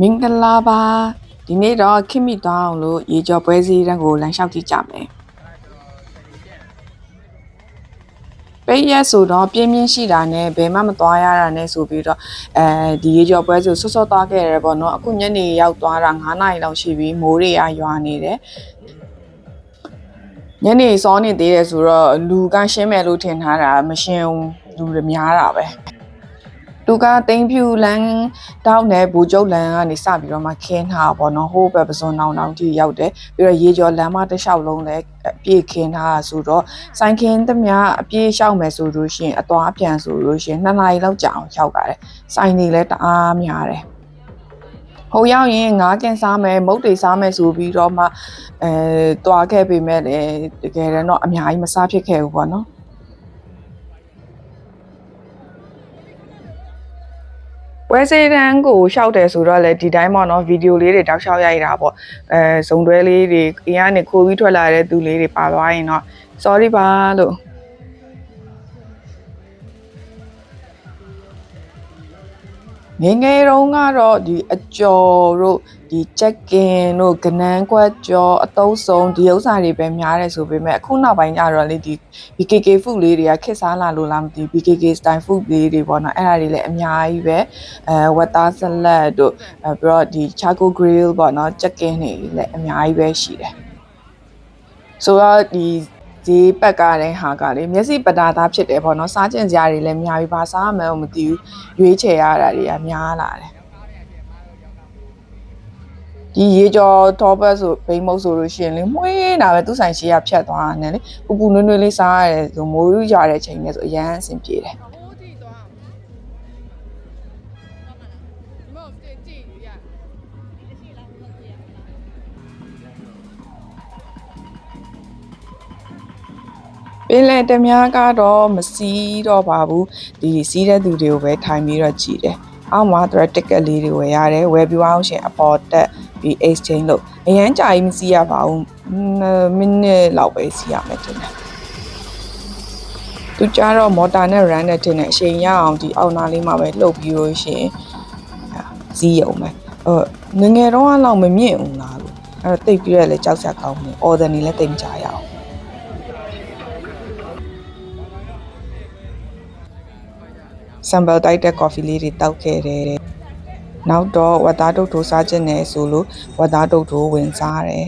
မင်္ဂလာပါဒီနေ့တော့ခင်မိသွားအောင်လို့ရေကြော်ပွဲစည်းတန်းကိုလမ်းလျှောက်ကြည့်ကြမယ်ပိတ်ရက်ဆိုတော့ပြင်းပြင်းရှိတာနဲ့ဘယ်မှမသွားရတာနဲ့ဆိုပြီးတော့အဲဒီရေကြော်ပွဲဆိုဆွတ်ဆွတ်သွားခဲ့ရတယ်ပေါ့နော်အခုညနေရောက်သွားတာ9နာရီလောက်ရှိပြီမိုးတွေကရွာနေတယ်ညနေစောနေသေးတယ်ဆိုတော့လူကရှင်းမယ်လို့ထင်ထားတာမရှင်းဘူးလူတွေများတာပဲ သူကတိမ်ဖြူလန်းတောက်နဲ့ဘူကျုပ်လန်းကနေစပြီးတော့မှခင်းထားတာပေါ့နော်ဟိုးဘက်ပစွန်နောင်တောင်ထိရောက်တယ်ပြီးတော့ရေကျော်လမ်းမတစ်လျှောက်လုံးလည်းအပြည့်ခင်းထားတာဆိုတော့ဆိုင်ခင်းသမျှအပြည့်လျှောက်မယ်ဆိုလို့ရှိရင်အသွားပြန်ဆိုလို့ရှိရင်2နာရီလောက်ကြာအောင်ရောက်ပါတယ်ဆိုင်တွေလည်းတအားများတယ်ဟိုရောက်ရင်ငါးကင်စားမယ်မုတ်တွေစားမယ်ဆိုပြီးတော့မှအဲတွားခဲ့ပေမဲ့လည်းတကယ်တော့အများကြီးမစားဖြစ်ခဲ့ဘူးပေါ့နော် ပွဲစည်းတန်းကိုရှောက်တယ်ဆိုတော့လေဒီတိုင်းပေါ့နော်ဗီဒီယိုလေးတွေတောက်လျှောက်ရိုက်တာပေါ့အဲဇုံတွဲလေးတွေအင်းကနေခိုးပြီးထွက်လာတဲ့သူလေးတွေပါသွားရင်တော့ sorry ပါလို့ငယ်ငယ်တုန်းကတော့ဒီအကျော်တို့ ဒီချက်ကင်တို့ကနန်းကွက်ကျော်အတုံးစုံဒီဥစ္စာတွေပဲများတယ်ဆိုပေမဲ့အခုနောက်ပိုင်းကျတော့လေဒီ BKK food လေးတွေကခက်စားလာလို့လားမသိဘူး BKK style food လေးတွေပေါ့နော်အဲ့ဒါတွေလည်းအများကြီးပဲအဲဝက်သားဆလတ်တို့အဲပြီးတော့ဒီ charcoal grill ပေါ့နော်ချက်ကင်တွေလည်းအများကြီးပဲရှိတယ်ဆိုတော့ဒီဈေးပက်ကတဲ့ဟာကလေမျက်စိပတာသားဖြစ်တယ်ပေါ့နော်စားကျင်စရာတွေလည်းများပြီးဘာစားရမှန်းမသိဘူးရွေးချယ်ရတာတွေကများလာတယ် ဒီရေကြော်ထောပတ်ဆိုဘိမုတ်ဆိုလို့ရှိရင်လေမွေးတာပဲသူ့ဆိုင်ရှိရဖြတ်သွားတယ်လေပူပူနွေ့နွေ့လေးစားရတယ်ဆိုမိုးရရတဲ့ချိန်နဲ့ဆိုအရန်အဆင်ပြေတယ်အိုးကြည့်သွားအောင်ဟုတ်မလားဒီမောကြည့်ကြည့်ရပင်လယ်တများကတော့မစီးတော့ပါဘူးဒီစီးတဲ့သူတွေကိုပဲထိုင်ပြီးတော့ကြည်တယ်အောက်မှာသူကတစ်ကက်လေးတွေဝယ်ရတယ်ဝယ်ပြီးအောင်ရှင်အပေါ်တက် ပြီး exchange လုပ်အရန်ကြာကြီးမစီးရပါဘူး2မိနစ်လောက်ပဲစီးရမယ်တင်တယ်သူကြတော့မော်တာနဲ့ run နဲ့တင်တယ်အချိန်ရအောင်ဒီအောက်နားလေးမှာပဲလှုပ်ပြီးလို့ရှရင်စီးရုံပဲအဲငယ်ငယ်တော့ကတော့မမြင့်ဘူးလားလို့အဲ့တော့တိတ်ပြီးတော့လည်းကြောက်စရာကောင်းတယ် order နေလည်းတိတ်မကြရအောင် sample တိုက်တဲ့ coffee လေးတွေတောက်ခဲ့တယ်တဲ့ နောက်တော့ဝတ်သားတုတ်ထိုးစားခြင်းနဲ့ဆိုလို့ဝတ်သားတုတ်ထိုးဝင်စားတယ်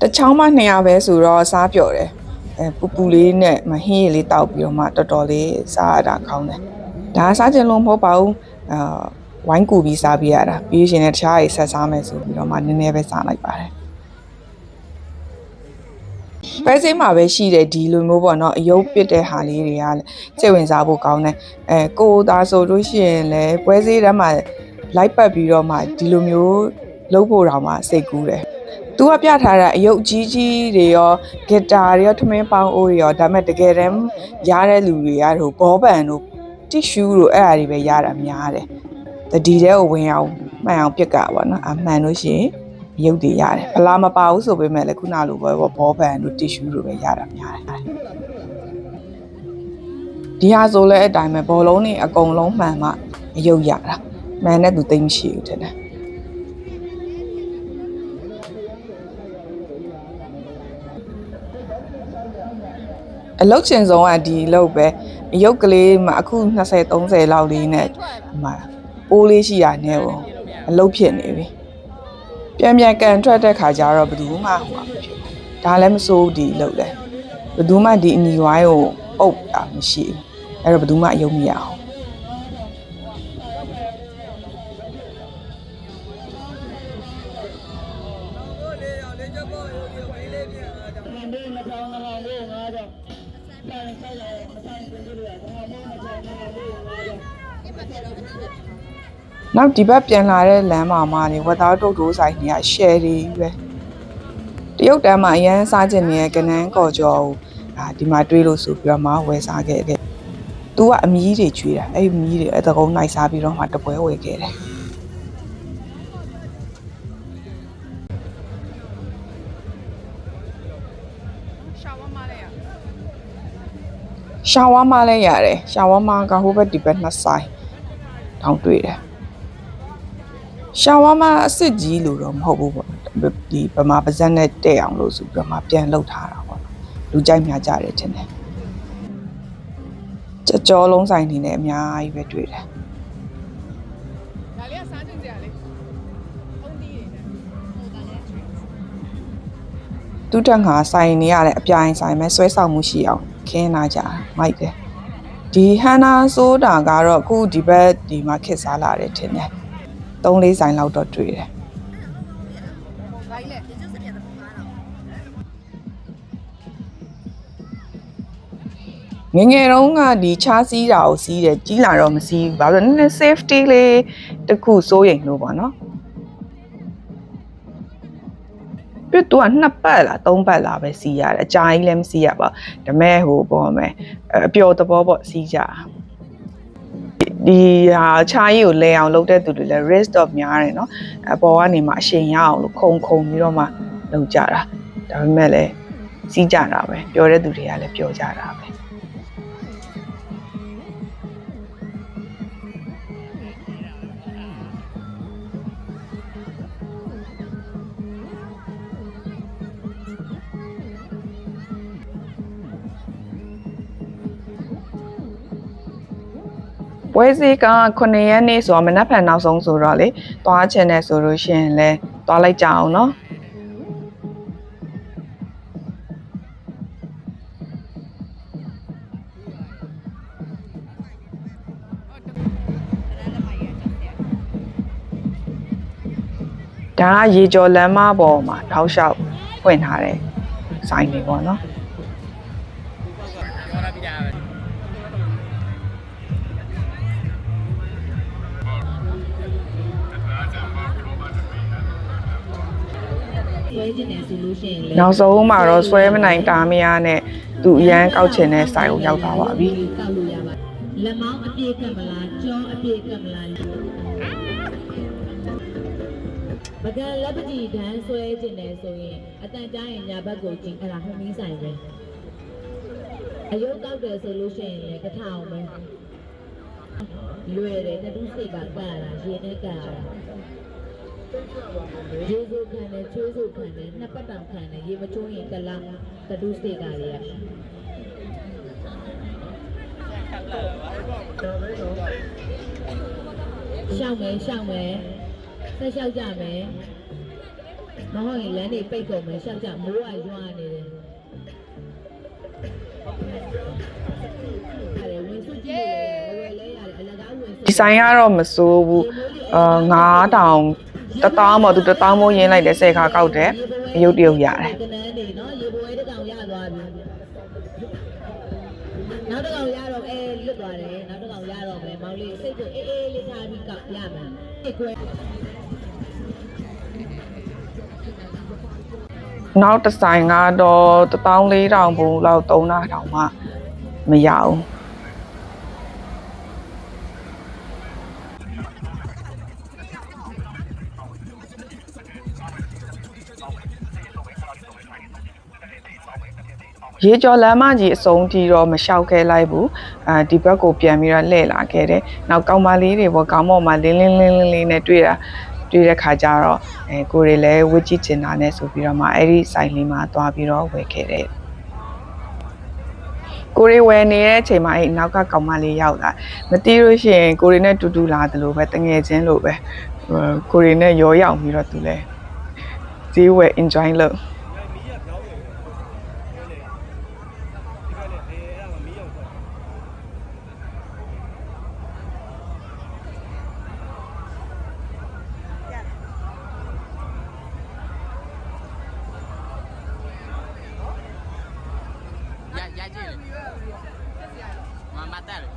တစ်ချောင်းမှ200ပဲဆိုတော့စားပြော်တယ်အဲပူပူလေးနဲ့မဟင်းရည်လေးတောက်ပြီးတော့မှတော်တော်လေးစားရတာကောင်းတယ်ဒါစားခြင်းလုံးမဟုတ်ပါဘူးအာဝိုင်းကူပြီးစားပြရတာပြီးရင်လည်းတခြားရေဆက်စားမယ်ဆိုပြီးတော့မှနည်းနည်းပဲစားလိုက်ပါတယ် ပဲစိမ်းမှာပဲရှိတယ်ဒီလိုမျိုးပေါ့နော်အယုတ်ပစ်တဲ့ဟာလေးတွေကလည်းစိတ်ဝင်စားဖို့ကောင်းတယ်အဲကိုယ်သားဆိုလို့ရှိရင်လည်းပွဲစည်းတန်းမှာလိုက်ပတ်ပြီးတော့မှဒီလိုမျိုးလုပ်ဖို့တောင်မှစိတ်ကူးတယ်သူကပြထားတာအယုတ်ကြီးကြီးတွေရောဂီတာတွေရောထမင်းပေါင်းအိုးတွေရောဒါပေမဲ့တကယ်တမ်းရတဲ့လူတွေကဟိုဘောပန်တို့တီရှူးတို့အဲ့အရာတွေပဲရတာများတယ်တဒီတဲ့ကိုဝင်အောင်မှန်အောင်ပြက်ကပါနော်အမှန်လို့ရှိရင် ရုပ်တွေရတယ်ဖလားမပါဘူးဆိုပေမဲ့လည်းခုနလိုပဲပေါ့ဘောပန်တို့တီရှူးတို့ပဲရတာများတယ်ဒီဟာဆိုလဲအတိုင်းပဲဘောလုံးတွေအကုန်လုံးမှန်မှအယုတ်ရတာမှန်တဲ့သူသိမရှိဘူးထင်တယ်အလုတ်ချင်ဆုံးကဒီအလုတ်ပဲအယုတ်ကလေးမှာအခု20 30လောက်လေးနဲ့ဒီမှာပိုးလေးရှိရနေပေါ့အလုတ်ဖြစ်နေပြီ ပြန်ပြန်ကန်ထွက်တဲ့ခါကျတော့ဘယ်သူမှဟိုမှာမဖြစ်ဘူးဒါလည်းမစိုးဘူးဒီလောက်လဲဘယ်သူမှဒီအနီဝိုင်းကိုအုပ်တာမရှိဘူးအဲ့တော့ဘယ်သူမှအယုံမရအောင် နောက်ဒီဘက်ပြန်လာတဲ့လမ်းမှာမှနေဝတ်သားတုတ်တိုးဆိုင်တွေက share တွေကြီးပဲတရုတ်တန်းမှာအရန်စားကျင်နေတဲ့ကနန်းကော်ကျော်ကိုအာဒီမှာတွေးလို့ဆိုပြီးတော့မှဝယ်စားခဲ့တယ်။ तू ကအမီးတွေကျွေးတာအဲ့ဒီမီးတွေအတကုံးနိုင်စားပြီးတော့မှတပွဲဝယ်ခဲ့တယ်။ရှာဝါမလည်းရတယ်ရှာဝါမကဟိုဘက်ဒီဘက်နှစ်ဆိုင်တောင်းတွေ့တယ် ရှာဝါမအစ်စ်ကြီးလို့တော့မဟုတ်ဘူးပေါ့ဒီဗမာပါဇက်နဲ့တဲ့အောင်လို့ဆိုပြီးတော့မှပြန်လှုပ်ထားတာပေါ့လူကြိုက်များကြတယ်ထင်တယ်ကြကြောလုံးဆိုင်နေနဲ့အများကြီးပဲတွေ့တယ်ဒါလေးကစားချင်ကြလေအုံးတီးနေတယ်ဟိုဒါလည်းသူတက်ငါဆိုင်နေရတဲ့အပြိုင်ဆိုင်မဲ့ဆွဲဆောင်မှုရှိအောင်ခင်းလာကြမိုက်တယ်ဒီဟန်နာဆိုတာကတော့အခုဒီဘက်ဒီမှာခစ်စားလာတယ်ထင်တယ် ၃လေးဆိုင်လောက်တော့တွေ့တယ်ဟိုဘိုင်းလေငယ်ငယ်တုန်းကဒီချားစီးတာကိုစီးတယ်ကြီးလာတော့မစီးဘူးဘာလို့လဲနည်းနည်း safety လေးတစ်ခုစိုးရိမ်လို့ပေါ့နော်ပြတ်တော့နှစ်ပတ်လားသုံးပတ်လားပဲစီးရတယ်အကြာကြီးလည်းမစီးရပါဘူးဒါမဲ့ဟိုပေါ့မယ်အပျော်သဘောပေါ့စီးကြ ဒီဟာချားကြီးကိုလဲအောင်လုပ်တဲ့သူတွေလည်း risk of များတယ်နော်အပေါ်ကနေမှအရှင်ရအောင်လို့ခုံခုံပြီးတော့မှလုပ်ကြတာဒါပေမဲ့လည်းစီးကြတာပဲပျော်တဲ့သူတွေကလည်းပျော်ကြတာပဲ ပွဲစည်းက9ရက်နေ့ဆိုတော့မနက်ဖြန်နောက်ဆုံးဆိုတော့လေသွားချင်တယ်ဆိုလို့ရှိရင်လဲသွားလိုက်ကြအောင်နော်ဒါကရေကျော်လမ်းမပေါ်မှာထောက်လျှောက်ဖွင့်ထားတဲ့ဆိုင်တွေပေါ့နော် နောက်ဆုံးမှာတော့ဆွဲမနိုင်တာမရနဲ့သူအရန်ကောက်ချင်တဲ့ဆိုင်ကိုရောက်သွားပါပြီကောက်လို့ရပါလက်မောင်းအပြည့်ကပ်မလားကြောအပြည့်ကပ်မလားပကံလက်ပကြီးတန်းဆွဲကျင်တယ်ဆိုရင်အတန်ကြားရင်ညာဘက်ကိုကြည့်အဲ့ဒါဟိုမင်းဆိုင်ပဲအယုတ်ကောက်တယ်ဆိုလို့ရှိရင်လည်းကထအောင်ပဲလွယ်တယ်တတူးစိတ်ကကတ်ရတာရေနဲ့ကတ်ရတာ ရေစုခံတယ်ချိုးစုခံတယ်နှစ်ပတ်တောင်ခံတယ်ရေမချိုးရင်ကလာတတူးစိတ်ကလေးရရှောက်မယ်ရှောက်မယ်ဆက်ရှောက်ကြမယ်မဟုတ်ရင်လမ်းတွေပိတ်ကုန်မယ်ရှောက်ကြမိုးကရွာနေတယ်အဲ့ဒါဝင်စုကြည့်လို့ရတယ်ဝယ်လဲရတယ်အလကားဝင်စုဒီဆိုင်ကတော့မစိုးဘူးအာ9000 တတောင်းပေါ့သူတတောင်းမိုးရင်းလိုက်တယ်10ခါကောက်တယ်အယုတ်တရုတ်ရတယ်ကနန်းနေနော်ရေပွဲတစ်ကောင်ရသွားပြီနောက်တစ်ကောင်ရတော့အဲလွတ်သွားတယ်နောက်တစ်ကောင်ရတော့မယ်မောင်လေးစိတ်ကိုအေးအေးလေးထားပြီးကောက်ရမယ်ဒီကွယ်နောက်တစ်ဆိုင်ကတော့14000ဘုံလောက်3000တောင်မှမရဘူး ရေကျော်လမ်းမကြီးအစုံတီတော့မလျှောက်ခဲလိုက်ဘူးအာဒီဘက်ကိုပြန်ပြီးတော့လှည့်လာခဲ့တယ်နောက်ကောင်းမလေးတွေပေါ့ကောင်းမော့မှာလင်းလင်းလင်းလင်းလေးနဲ့တွေ့တာတွေ့တဲ့ခါကျတော့အဲကိုတွေလည်းဝစ်ကြည့်ချင်တာနဲ့ဆိုပြီးတော့မှအဲ့ဒီဆိုင်လေးမှာသွားပြီးတော့ဝယ်ခဲ့တယ်ကိုရီဝယ်နေတဲ့အချိန်မှာအဲ့နောက်ကကောင်မလေးရောက်လာမတီးလို့ရှိရင်ကိုရီနဲ့တူတူလာတယ်လို့ပဲတငယ်ချင်းလို့ပဲဟိုကိုရီနဲ့ရောရောက်ပြီးတော့သူလဲဈေးဝယ် enjoy လုပ် batal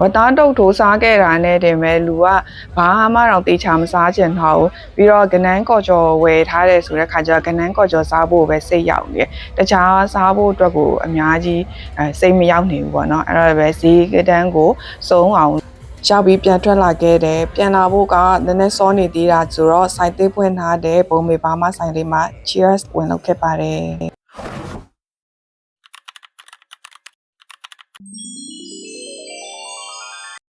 ဝတ်သားတုတ်ထိုးစားခဲ့တာနဲ့တင်မဲ့လူကဘာမှတော့တေချာမစားချင်တော့ဘူးပြီးတော့ကနန်းကော်ကျော်ဝယ်ထားတယ်ဆိုတဲ့ခါကျတော့ကနန်းကော်ကျော်စားဖို့ပဲစိတ်ရောက်နေတယ်တခြားစားဖို့အတွက်ကိုအများကြီးအဲစိတ်မရောက်နေဘူးပေါ့နော်အဲ့တော့ပဲဈေးကတန်းကိုစုံအောင်ရောက်ပြီးပြန်ထွက်လာခဲ့တယ်ပြန်လာဖို့ကနည်းနည်းစောနေသေးတာဆိုတော့စိုက်သေးဖွင့်ထားတဲ့ပုံမေဘာမှဆိုင်လေးမှာ cheers ဝင်လုပ်ခဲ့ပါတယ်